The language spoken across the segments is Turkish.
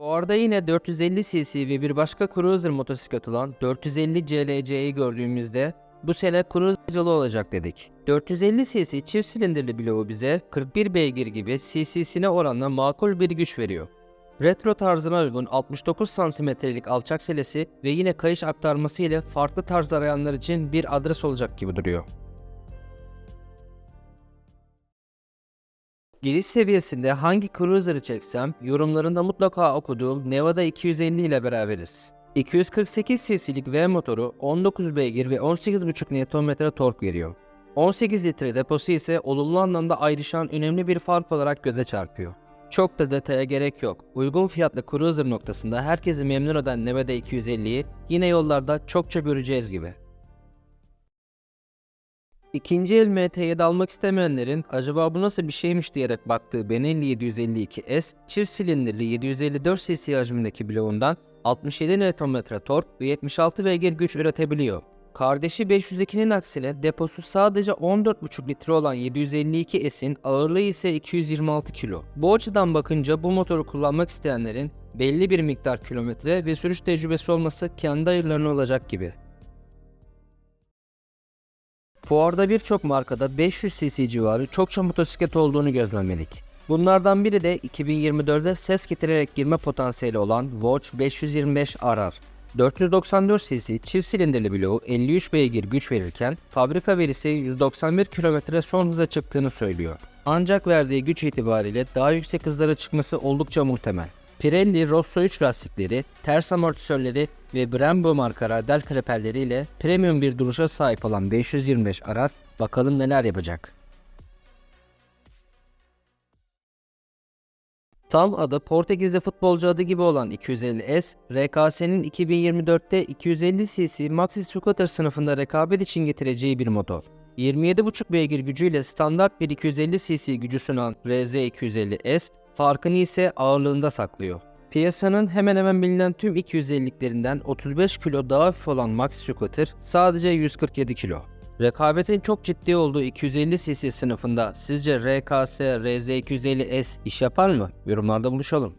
Fuarda yine 450 cc ve bir başka cruiser motosiklet olan 450 CLC'yi gördüğümüzde bu sene cruiser'cılı olacak dedik. 450 cc çift silindirli bloğu bize 41 beygir gibi cc'sine oranla makul bir güç veriyor. Retro tarzına uygun 69 santimetrelik alçak selesi ve yine kayış aktarması ile farklı tarz arayanlar için bir adres olacak gibi duruyor. Giriş seviyesinde hangi cruiser'ı çeksem yorumlarında mutlaka okuduğum Nevada 250 ile beraberiz. 248 cc'lik V motoru 19 beygir ve 18,5 Nm tork veriyor. 18 litre deposu ise olumlu anlamda ayrışan önemli bir fark olarak göze çarpıyor. Çok da detaya gerek yok. Uygun fiyatlı cruiser noktasında herkesi memnun eden Nevada 250'yi yine yollarda çokça göreceğiz gibi. İkinci el MT7 almak istemeyenlerin acaba bu nasıl bir şeymiş diyerek baktığı Benelli 752S çift silindirli 754 cc hacmindeki bloğundan 67 Nm tork ve 76 beygir güç üretebiliyor. Kardeşi 502'nin aksine deposu sadece 14,5 litre olan 752S'in ağırlığı ise 226 kilo. Bu açıdan bakınca bu motoru kullanmak isteyenlerin belli bir miktar kilometre ve sürüş tecrübesi olması kendi hayırlarına olacak gibi. Fuarda birçok markada 500 cc civarı çokça motosiklet olduğunu gözlemledik. Bunlardan biri de 2024'de ses getirerek girme potansiyeli olan Watch 525 RR. 494 cc çift silindirli bloğu 53 beygir güç verirken fabrika verisi 191 km son hıza çıktığını söylüyor. Ancak verdiği güç itibariyle daha yüksek hızlara çıkması oldukça muhtemel. Pirelli Rosso 3 lastikleri, ters amortisörleri ve Brembo marka radel kaliperleriyle premium bir duruşa sahip olan 525 Arar bakalım neler yapacak. Tam adı Portekizli futbolcu adı gibi olan 250S, RKS'nin 2024'te 250 cc Maxi Scooter sınıfında rekabet için getireceği bir motor. 27,5 beygir gücüyle standart bir 250 cc gücü sunan RZ250S, farkını ise ağırlığında saklıyor. Piyasanın hemen hemen bilinen tüm 250'liklerinden 35 kilo daha hafif olan Maxi Scooter sadece 147 kilo. Rekabetin çok ciddi olduğu 250 cc sınıfında sizce RKS RZ250S iş yapar mı? Yorumlarda buluşalım.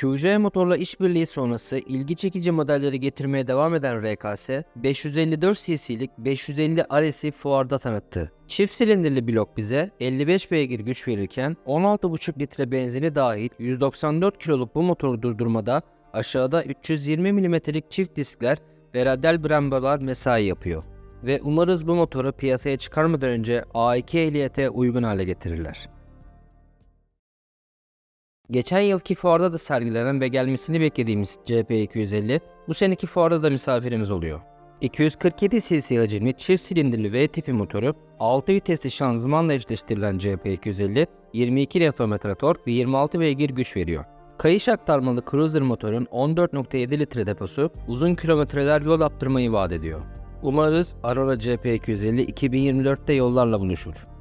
QC motorla işbirliği sonrası ilgi çekici modelleri getirmeye devam eden RKS, 554 cc'lik 550 RS'i fuarda tanıttı. Çift silindirli blok bize 55 beygir güç verirken 16,5 litre benzini dahil 194 kiloluk bu motoru durdurmada aşağıda 320 mm'lik çift diskler ve radyal brembolar mesai yapıyor. Ve umarız bu motoru piyasaya çıkarmadan önce A2 ehliyete uygun hale getirirler. Geçen yılki fuarda da sergilenen ve gelmesini beklediğimiz CP250 bu seneki fuarda da misafirimiz oluyor. 247 cc hacimli çift silindirli V tipi motoru 6 vitesli şanzımanla eşleştirilen CP250 22 Nm tork ve 26 beygir güç veriyor. Kayış aktarmalı cruiser motorun 14.7 litre deposu uzun kilometreler yol yaptırmayı vaat ediyor. Umarız Aurora CP250 2024'te yollarla buluşur.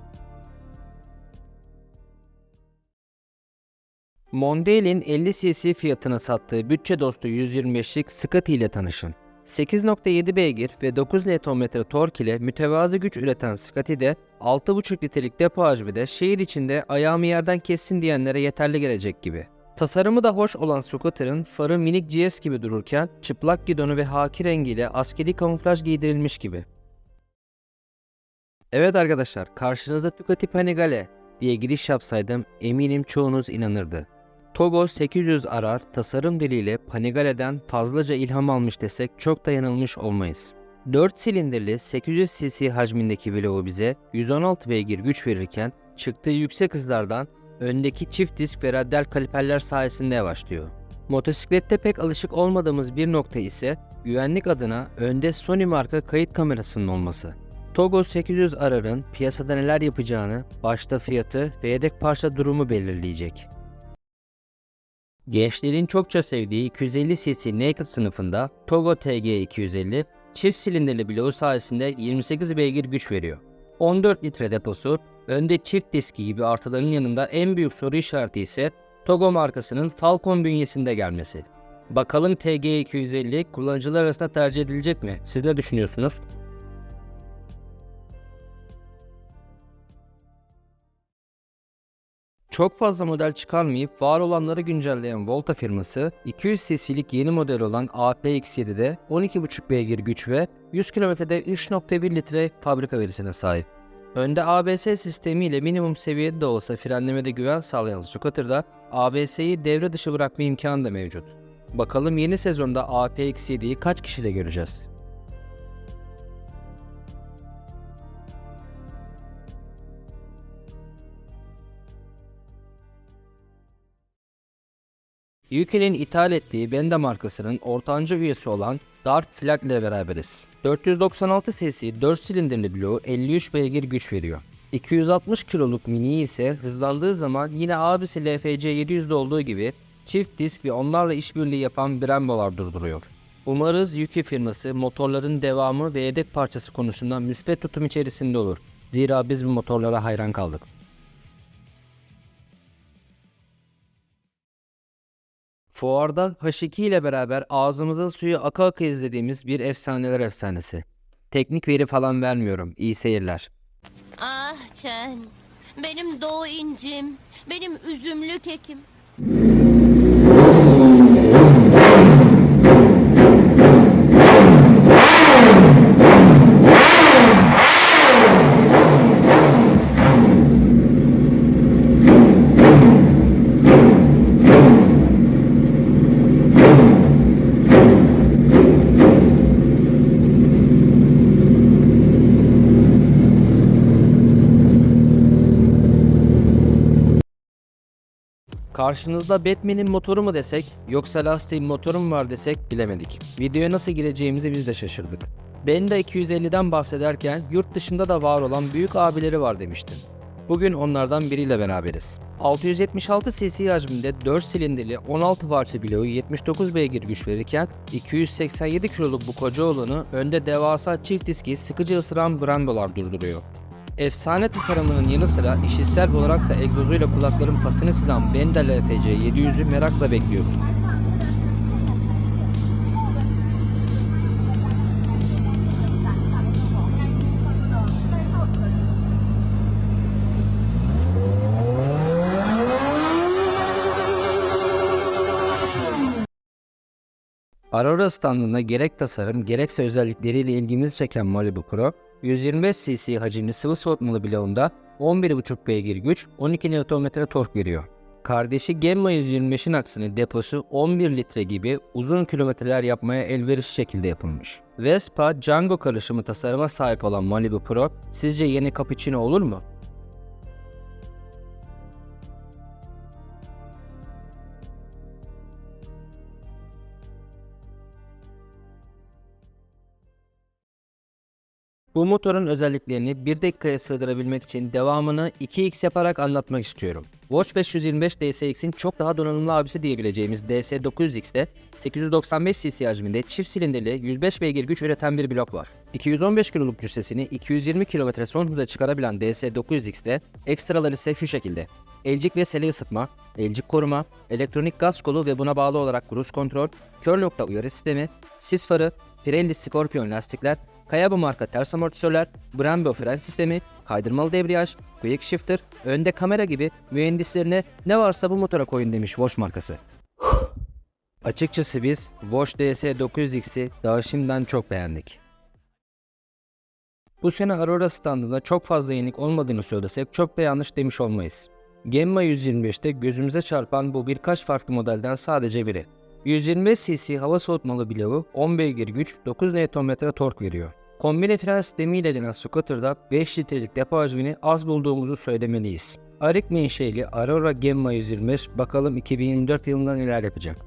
Mondial'in 50 cc fiyatına sattığı bütçe dostu 125'lik Scotty ile tanışın. 8.7 beygir ve 9 Nm tork ile mütevazı güç üreten Scotty'de 6.5 litrelik depo hacmi de şehir içinde ayağımı yerden kessin diyenlere yeterli gelecek gibi. Tasarımı da hoş olan scooter'ın farı minik GS gibi dururken çıplak gidonu ve haki rengiyle askeri kamuflaj giydirilmiş gibi. Evet arkadaşlar karşınızda Ducati Panigale diye giriş yapsaydım eminim çoğunuz inanırdı. Togo 800 arar tasarım diliyle Panigale'den fazlaca ilham almış desek çok da yanılmış olmayız. 4 silindirli 800 cc hacmindeki bloğu bize 116 beygir güç verirken çıktığı yüksek hızlardan öndeki çift disk ve radyal kaliperler sayesinde yavaşlıyor. Motosiklette pek alışık olmadığımız bir nokta ise güvenlik adına önde Sony marka kayıt kamerasının olması. Togo 800 Arar'ın piyasada neler yapacağını başta fiyatı ve yedek parça durumu belirleyecek. Gençlerin çokça sevdiği 250 cc Naked sınıfında Togo TG 250 çift silindirli bloğu sayesinde 28 beygir güç veriyor. 14 litre deposu, önde çift diski gibi artıların yanında en büyük soru işareti ise Togo markasının Falcon bünyesinde gelmesi. Bakalım TG250 kullanıcılar arasında tercih edilecek mi? Siz ne düşünüyorsunuz? Çok fazla model çıkarmayıp var olanları güncelleyen Volta firması 200 cc'lik yeni model olan APX7'de 12.5 beygir güç ve 100 kilometrede 3.1 litre fabrika verisine sahip. Önde ABS sistemiyle minimum seviyede de olsa frenlemede güven sağlayan Scooter'da ABS'yi devre dışı bırakma imkanı da mevcut. Bakalım yeni sezonda APX7'yi kaç kişide göreceğiz? UK'nin ithal ettiği Benda markasının ortanca üyesi olan Dark Flag ile beraberiz. 496 cc 4 silindirli bloğu 53 beygir güç veriyor. 260 kiloluk mini ise hızlandığı zaman yine abisi LFC 700'de olduğu gibi çift disk ve onlarla işbirliği yapan Brembo'lar durduruyor. Umarız Yuki firması motorların devamı ve yedek parçası konusunda müspet tutum içerisinde olur. Zira biz bu motorlara hayran kaldık. Fuarda H2 ile beraber ağzımızın suyu aka aka izlediğimiz bir efsaneler efsanesi. Teknik veri falan vermiyorum. İyi seyirler. Ah Chen, benim doğu incim, benim üzümlü kekim. Karşınızda Batman'in motoru mu desek, yoksa lastiğin motoru mu var desek bilemedik. Videoya nasıl gireceğimizi biz de şaşırdık. Benda 250'den bahsederken yurt dışında da var olan büyük abileri var demiştin. Bugün onlardan biriyle beraberiz. 676 cc hacminde 4 silindirli 16 parça bloğu 79 beygir güç verirken 287 kiloluk bu koca olanı önde devasa çift diski sıkıcı ısıran Brembo'lar durduruyor. Efsane tasarımının yanı sıra işitsel olarak da egzozuyla kulakların pasını silen Benda LFC 700'ü merakla bekliyoruz. Aurora standında gerek tasarım gerekse özellikleriyle ilgimizi çeken Malibu Pro, 125 cc hacimli sıvı soğutmalı bloğunda 11.5 beygir güç 12 Nm tork veriyor. Kardeşi Gemma 125'in aksine deposu 11 litre gibi uzun kilometreler yapmaya elverişli şekilde yapılmış. Vespa Django karışımı tasarıma sahip olan Malibu Pro sizce yeni Cappuccino olur mu? Bu motorun özelliklerini 1 dakikaya sığdırabilmek için devamını 2x yaparak anlatmak istiyorum. Watch 525 DSX'in çok daha donanımlı abisi diyebileceğimiz DS900X'te 895 cc hacminde çift silindirli 105 beygir güç üreten bir blok var. 215 kiloluk cüssesini 220 km son hıza çıkarabilen DS900X'te ekstralar ise şu şekilde. Elcik ve sele ısıtma, elcik koruma, elektronik gaz kolu ve buna bağlı olarak cruise kontrol, kör nokta uyarı sistemi, sis farı, Pirelli Scorpion lastikler, Kayaba marka ters amortisörler, Brembo fren sistemi, kaydırmalı debriyaj, quick shifter, önde kamera gibi mühendislerine ne varsa bu motora koyun demiş Bosch markası. Açıkçası biz Bosch DS900X'i daha şimdiden çok beğendik. Bu sene Aurora standında çok fazla yenilik olmadığını söylesek çok da yanlış demiş olmayız. Gemma 125'te gözümüze çarpan bu birkaç farklı modelden sadece biri. 125 cc hava soğutmalı bloğu 10 beygir güç 9 Nm tork veriyor. Kombine fren sistemiyle gelen scooter'da 5 litrelik depo hacmini az bulduğumuzu söylemeliyiz. Arik menşeli Aurora Gemma 125 bakalım 2024 yılında neler yapacak.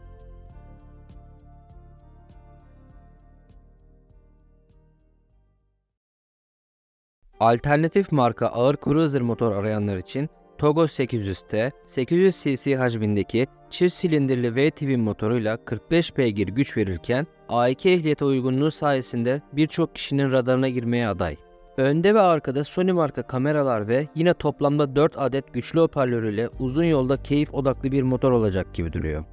Alternatif marka ağır cruiser motor arayanlar için Togo 800T 800 cc hacmindeki çift silindirli V-twin motoruyla 45 beygir güç verirken A2 ehliyete uygunluğu sayesinde birçok kişinin radarına girmeye aday. Önde ve arkada Sony marka kameralar ve yine toplamda 4 adet güçlü hoparlörüyle uzun yolda keyif odaklı bir motor olacak gibi duruyor.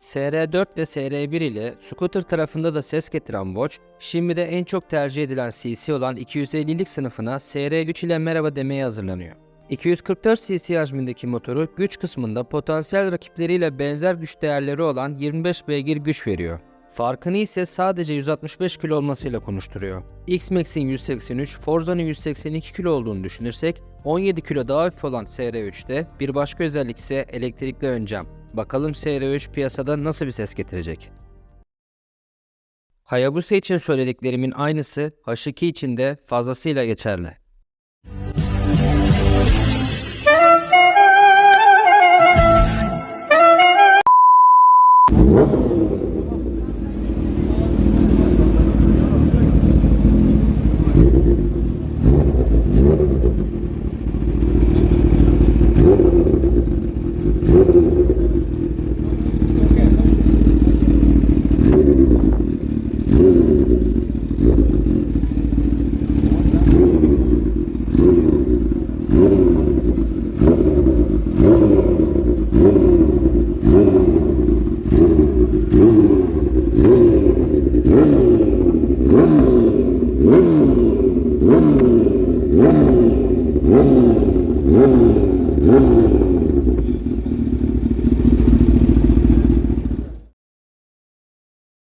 SR4 ve SR1 ile scooter tarafında da ses getiren Watch, şimdi de en çok tercih edilen CC olan 250'lik sınıfına SR3 ile merhaba demeye hazırlanıyor. 244 cc hacmindeki motoru güç kısmında potansiyel rakipleriyle benzer güç değerleri olan 25 beygir güç veriyor. Farkını ise sadece 165 kilo olmasıyla konuşturuyor. X-Max'in 183, Forza'nın 182 kilo olduğunu düşünürsek 17 kilo daha hafif olan SR3'te bir başka özellik ise elektrikli ön cam. Bakalım SR3 piyasada nasıl bir ses getirecek? Hayabusa için söylediklerimin aynısı H2 için de fazlasıyla geçerli.